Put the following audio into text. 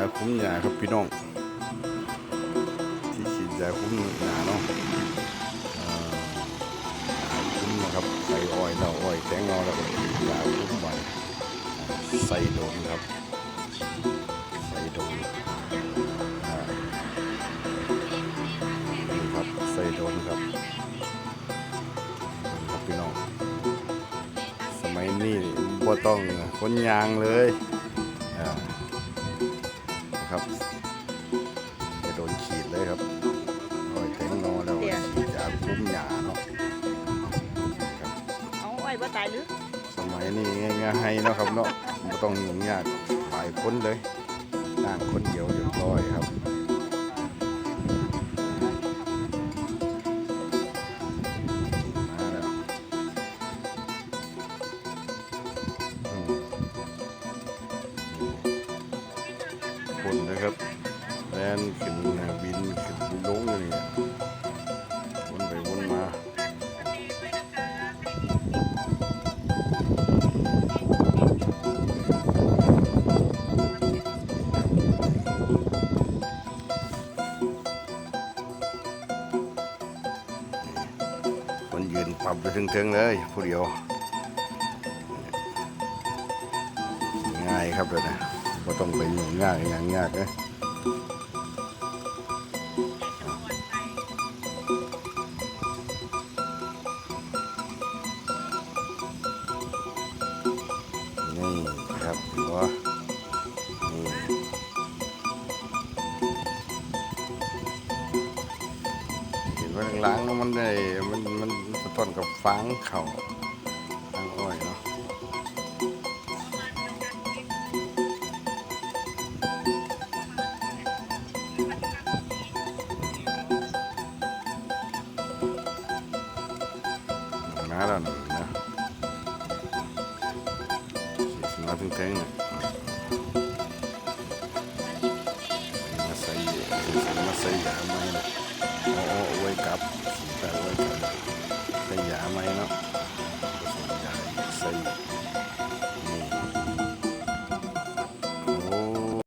าคุ้มยาครับพี่น้องที่ฉีดยาคุ้มยาเนาะยาคุ้มนะครับใส่อ้อยเราอ้อยแตงเราแล้วก็ยาคุ้มไว้ใส่โดนครับ ใส่โดนอ่านี่ครับใส่โดนครับครับพี่น้องสมัยนี้บ่ต้องคนยางเลยอ่า ครับจะโดนขีดเลยครับรอยแตงโนแล้วฉีดยาคุ้มหยาเนาะครับเอาอ้อยว่าตายหรือสมัยนี้ง่ายๆเนาะครับเนาะบ่ต้องยุ่งยากหลายคนเลยนั่งคนเดียวเรียบร้อยครับ คนนะครับแลนขึ้นบินขึ้นลงอยู่นี่วนไปวนมาคนยืนปรับไปถึงๆเลยผู้เดียวง่ายครับเดี๋ยวนะ ก็ต้องไปยุ่งยากอย่างยากนะนี่ครับหัวนี่เห็นว่าล้างแล้วมันได้มันมันสะท้อนกับฟางเข่า I don't know. It's nothing kind of. Masaya, masaya may no. Oo, wake up. Sinta, wake up. Saya may no. Masaya, masaya.